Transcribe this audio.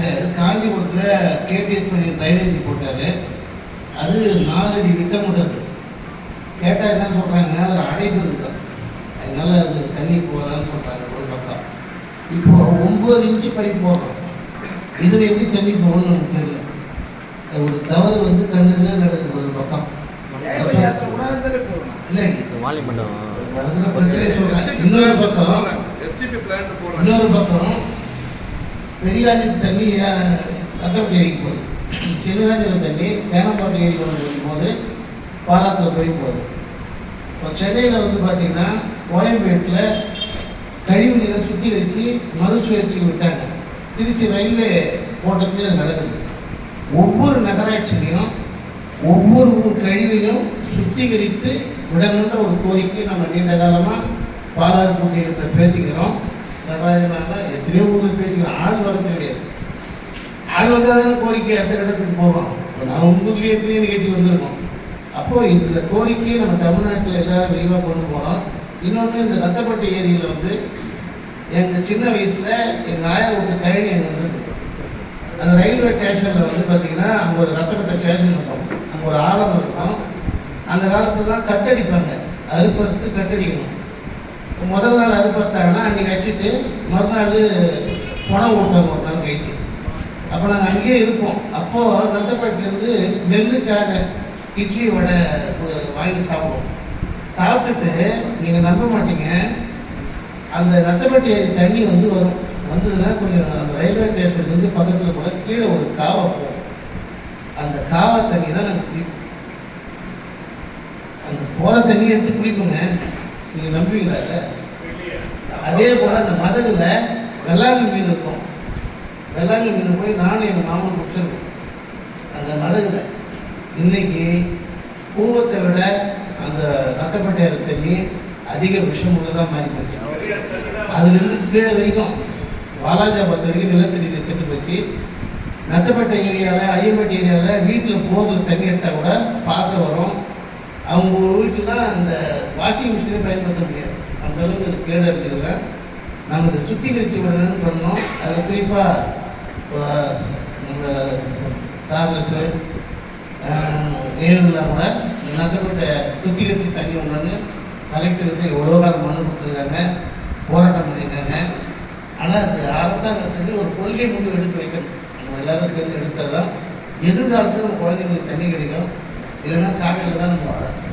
நாங்கள் காஞ்சிபுரத்தில் கேடிஎஸ் பண்ணி ட்ரைனேஜ் போட்டார். அது நாலடி விட்டம் விட்டது கேட்டால் என்ன சொல்கிறாங்க அதில் அடைப்பு இருக்குது அதனால அது தண்ணி போகலான்னு சொல்கிறாங்க ஒரு பக்கம். இப்போ ஒம்பது இன்ச்சு பைப் போடுறோம். இதில் எப்படி தண்ணி போகணும்னு நமக்கு தெரியல. ஒரு தவறு வந்து கண்ணுதில் நடக்குது ஒரு பக்கம். இல்லை பிரச்சனை சொல்கிறேன் இன்னொரு பக்கம் இன்னொரு பக்கம் பெரியாஞ்சி தண்ணி ரத்தப்பட்டி ஏரிக்கு போகுது சின்னகாஞ்சியில் தண்ணி தேனம்பாக்கம் ஏரி கொண்டு போகும்போது பாலாத்தில் போய் போகுது. இப்போ சென்னையில் வந்து பார்த்தீங்கன்னா கோயம்பேட்டில் கழிவு நீரை சுத்திகரித்து மறுசுழற்சி விட்டாங்க. திருச்சி ரயில்வே கோட்டத்துலேயும் அது நடக்குது. ஒவ்வொரு நகராட்சியிலையும் ஒவ்வொரு ஊர் கழிவையும் சுத்திகரித்து விடணுன்ற ஒரு கோரிக்கை நம்ம நீண்ட காலமாக பாலாறு கூட்டியத்தை பேசிக்கிறோம். நடராஜனால எத்தனையோ ஊரில் பேசிக்கிறோம் ஆள் வரது கிடையாது. ஆள் வந்தாதான கோரிக்கை அடுத்த இடத்துக்கு போவோம் இப்போ நான் உங்களுக்குள்ளே எத்தனையோ நிகழ்ச்சி வந்திருக்கோம். அப்போ இந்த கோரிக்கையை நம்ம தமிழ்நாட்டில் எல்லாரும் விரிவாக கொண்டு போனோம். இன்னொன்று இந்த ரத்தப்பட்டு ஏரியில் வந்து எங்கள் சின்ன வயசில் எங்கள் ஆயா விட்டு கழனி அங்கே வந்தது அந்த ரயில்வே ஸ்டேஷனில் வந்து பார்த்திங்கன்னா அங்கே ஒரு ரத்தப்பட்ட ஸ்டேஷன் இருக்கும். அங்கே ஒரு ஆழம் இருக்கும். அந்த காலத்துலலாம் கட்டடிப்பாங்க. அறுப்பறுத்து கட்டடிக்கணும். முதல் நாள் அறுப்பறுத்தாங்க அன்றைக்கி மறுநாள் பணம் ஓட்டுவாங்க ஒரு நாள் கழிச்சு. அப்போ நாங்கள் அங்கேயே இருப்போம். அப்போது நத்தப்பேட்டிலேருந்து நெல்லுக்காக இட்லி வடை வாங்கி சாப்பிடுவோம். சாப்பிட்டுட்டு நீங்கள் நம்ப மாட்டீங்க. அந்த நத்தப்பேட்டை தண்ணி வந்து வரும். வந்ததுன்னா கொஞ்சம் அந்த ரயில்வே ஸ்டேஷன்லேருந்து பக்கத்தில் கூட கீழே ஒரு காவா போகும். அந்த காவா தண்ணி தான் நாங்கள் குடிப்போம். அந்த போகிற தண்ணி எடுத்து குடிப்போங்க. நீங்கள் நம்புவீங்களா அதை? அதே போல் அந்த மதகுல வெள்ளாங்கு மீன் இருக்கும் வெள்ளாங்கு மீன் போய் நானும் எங்கள் மாமன் பிடிச்சிருக்கோம் அந்த மதகுல. இன்னைக்கு பூவத்தை விட அந்த ரத்தப்பட்டையார் தண்ணி அதிக விஷம் உள்ளதாக மாறி போச்சு. அதுலேருந்து கீழே வரைக்கும் வாலாஜாபாத் வரைக்கும் நிலத்தடி கெட்டு போச்சு. நத்தப்பட்டை ஏரியாவில் ஐயம்பட்டி ஏரியாவில் வீட்டில் போரில் தண்ணி எடுத்தால் கூட பாசம் வரும். அவங்க வீட்டில் தான் அந்த வாஷிங் மிஷினை பயன்படுத்த முடியாது. அந்த அளவுக்கு அது கேடு இருக்கிறதுல நம்ம இதை சுத்திகரித்து விடணும்னு சொன்னோம் அதில் குறிப்பாக நம்ம தார்லஸு நேருலாம் கூட நத்தப்பட்ட சுத்திகரித்து தண்ணி ஒன்றுன்னு கலெக்டர்கிட்ட எவ்வளோ காலம் மனு கொடுத்துருக்காங்க போராட்டம் பண்ணியிருக்காங்க. ஆனால் அது அரசாங்கத்துக்கு ஒரு கொள்கை முடிவு எடுத்து வைக்கணும். நம்ம எல்லாரும் சேர்ந்து எடுத்தால் தான் எதிர்காலத்தில் குழந்தைங்களுக்கு தண்ணி கிடைக்கும் இல்லைன்னா சாலையில் தான் நம்ம வாழணும்.